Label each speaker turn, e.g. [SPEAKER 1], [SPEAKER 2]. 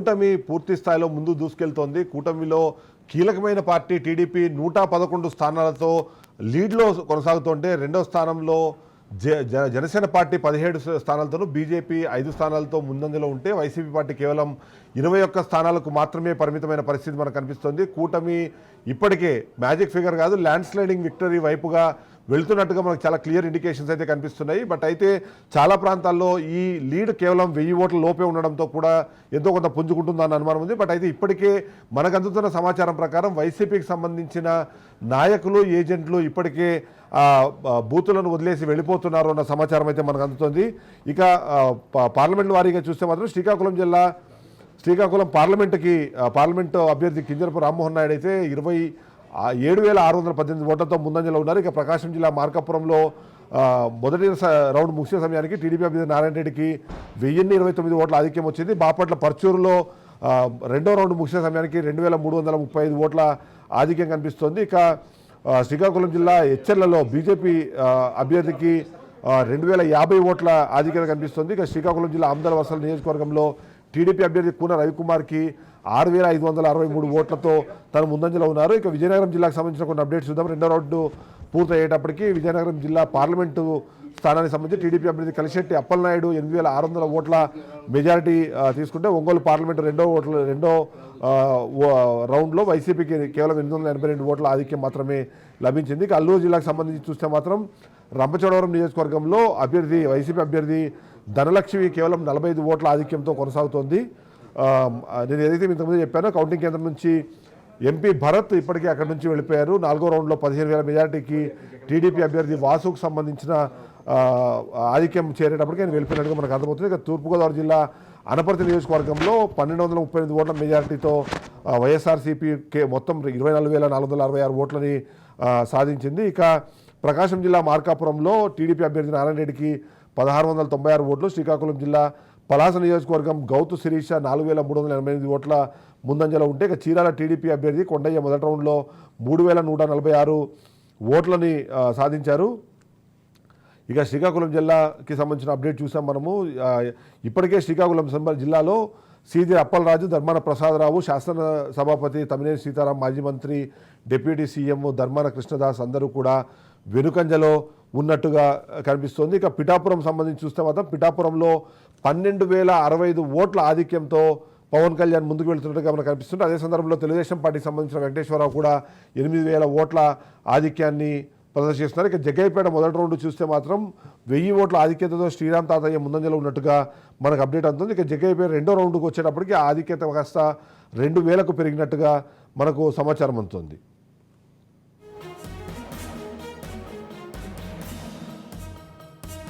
[SPEAKER 1] కూటమి పూర్తి స్థాయిలో ముందు దూసుకెళ్తోంది. కూటమిలో కీలకమైన పార్టీ టీడీపీ నూట పదకొండు స్థానాలతో లీడ్లో కొనసాగుతుంటే రెండో స్థానంలో జ జనసేన పార్టీ పదిహేడు స్థానాలతోనూ బీజేపీ ఐదు స్థానాలతో ముందంజలో ఉంటే వైసీపీ పార్టీ కేవలం ఇరవై ఒక్క స్థానాలకు మాత్రమే పరిమితమైన పరిస్థితి మనకు కనిపిస్తుంది. కూటమి ఇప్పటికే మ్యాజిక్ ఫిగర్ కాదు ల్యాండ్ స్లైడింగ్ విక్టరీ వైపుగా వెళ్తున్నట్టుగా మనకు చాలా క్లియర్ ఇండికేషన్స్ అయితే కనిపిస్తున్నాయి. బట్ అయితే చాలా ప్రాంతాల్లో ఈ లీడ్ కేవలం వెయ్యి ఓట్ల లోపే ఉండడంతో కూడా ఎంతో కొంత పుంజుకుంటుందని అనుమానం ఉంది. బట్ అయితే ఇప్పటికే మనకు అందుతున్న సమాచారం ప్రకారం వైసీపీకి సంబంధించిన నాయకులు ఏజెంట్లు ఇప్పటికే బూతులను వదిలేసి వెళ్ళిపోతున్నారు అన్న సమాచారం అయితే మనకు అందుతుంది. ఇక పార్లమెంట్ వారీగా చూస్తే మాత్రం శ్రీకాకుళం జిల్లా శ్రీకాకుళం పార్లమెంటుకి పార్లమెంటు అభ్యర్థి కింజరపు రామ్మోహన్ నాయుడు అయితే ఇరవై ఏడు వేల ఆరు వందల పద్దెనిమిది ఓట్లతో ముందంజలో ఉన్నారు. ఇక ప్రకాశం జిల్లా మార్కాపురంలో మొదటి స- రౌండ్ ముగిసే సమయానికి టీడీపీ అభ్యర్థి నారాయణ రెడ్డికి వెయ్యిన్ని ఇరవై తొమ్మిది ఓట్ల ఆధిక్యం వచ్చింది. బాపట్ల పర్చూరులో రెండో రౌండ్ ముగిసే సమయానికి రెండు వేల మూడు వందల ముప్పై ఐదు ఓట్ల ఆధిక్యం కనిపిస్తోంది. ఇక శ్రీకాకుళం జిల్లా హెచ్చర్లలో బీజేపీ అభ్యర్థికి రెండు వేల యాభై ఓట్ల ఆధిక్యత కనిపిస్తుంది. ఇక శ్రీకాకుళం జిల్లా అమదల వసల నియోజకవర్గంలో టీడీపీ అభ్యర్థి కూన రవికుమార్కి ఆరు వేల ఐదు వందల అరవై మూడు ఓట్లతో తను ముందంజలో ఉన్నారు. ఇక విజయనగరం జిల్లాకు సంబంధించిన కొన్ని అప్డేట్స్ చూద్దాం. రెండో రౌండ్ పూర్తయ్యేటప్పటికి విజయనగరం జిల్లా పార్లమెంటు స్థానానికి సంబంధించి టీడీపీ అభ్యర్థి కలిశెట్టి అప్పలనాయుడు ఎనిమిది వేల ఆరు వందల ఓట్ల మెజారిటీ తీసుకుంటే ఒంగోలు పార్లమెంటు రెండో ఓట్ల రెండో రౌండ్లో వైసీపీకి కేవలం ఎనిమిది వందల ఎనభై రెండు ఓట్ల ఆధిక్యం మాత్రమే లభించింది. ఇక అల్లూరు జిల్లాకు సంబంధించి చూస్తే మాత్రం రంపచోడవరం నియోజకవర్గంలో అభ్యర్థి వైసీపీ అభ్యర్థి ధనలక్ష్మి కేవలం నలభై ఐదు ఓట్ల ఆధిక్యంతో కొనసాగుతోంది. నేను ఏదైతే మీకు ఇంతకుముందు చెప్పానో కౌంటింగ్ కేంద్రం నుంచి ఎంపీ భరత్ ఇప్పటికే అక్కడి నుంచి వెళ్ళిపోయారు. నాలుగో రౌండ్లో పదిహేను వేల మెజార్టీకి టీడీపీ అభ్యర్థి వాసుకు సంబంధించిన ఆధిక్యం చేరేటప్పటికి ఆయన వెళ్ళిపోయినట్టుగా మనకు అర్థమవుతుంది. ఇక తూర్పుగోదావరి జిల్లా అనపర్తి నియోజకవర్గంలో పన్నెండు వందల ముప్పై ఎనిమిది ఓట్ల మెజార్టీతో వైఎస్ఆర్సీపీ కే మొత్తం ఇరవై నాలుగు వేల నాలుగు వందల అరవై ఆరు ఓట్లని సాధించింది. ఇక ప్రకాశం జిల్లా మార్కాపురంలో టీడీపీ అభ్యర్థి నారాయణ రెడ్డికి పదహారు వందల తొంభై ఆరు ఓట్లు శ్రీకాకుళం జిల్లా పలాస నియోజకవర్గం గౌతు శిరీష నాలుగు వేల మూడు వందల ఎనభై ఎనిమిది ఓట్ల ముందంజలో ఉంటే ఇక చీరాల టీడీపీ అభ్యర్థి కొండయ్య మొదటి రౌండ్లో మూడు వేల నూట నలభై ఆరు ఓట్లని సాధించారు. ఇక శ్రీకాకుళం జిల్లాకి సంబంధించిన అప్డేట్ చూసాం మనము. ఇప్పటికే శ్రీకాకుళం జిల్లాలో సీజే అప్పలరాజు ధర్మాన ప్రసాదరావు శాసన సభాపతి తమినేని సీతారాం మాజీ మంత్రి డిప్యూటీ సీఎం ధర్మాన కృష్ణదాస్ అందరూ కూడా వెనుకంజలో ఉన్నట్టుగా కనిపిస్తోంది. ఇక పిఠాపురం సంబంధించి చూస్తే మాత్రం పిఠాపురంలో పన్నెండు వేల అరవై ఐదు ఓట్ల ఆధిక్యంతో పవన్ కళ్యాణ్ ముందుకు వెళ్తున్నట్టుగా మనకు కనిపిస్తుంది. అదే సందర్భంలో తెలుగుదేశం పార్టీకి సంబంధించిన వెంకటేశ్వరరావు కూడా ఎనిమిది వేల ఓట్ల ఆధిక్యాన్ని ప్రదర్శిస్తున్నారు ఇక జగ్గయ్యపేట మొదటి రౌండ్ చూస్తే మాత్రం వెయ్యి ఓట్ల ఆధిక్యతతో శ్రీరామ్ తాతయ్య ముందంజలో ఉన్నట్టుగా మనకు అప్డేట్ అందుతుంది. ఇక జగ్గయ్యపేట రెండో రౌండ్కి వచ్చేటప్పటికి ఆధిక్యత కాస్త రెండు వేలకు పెరిగినట్టుగా మనకు సమాచారం అందుతుంది.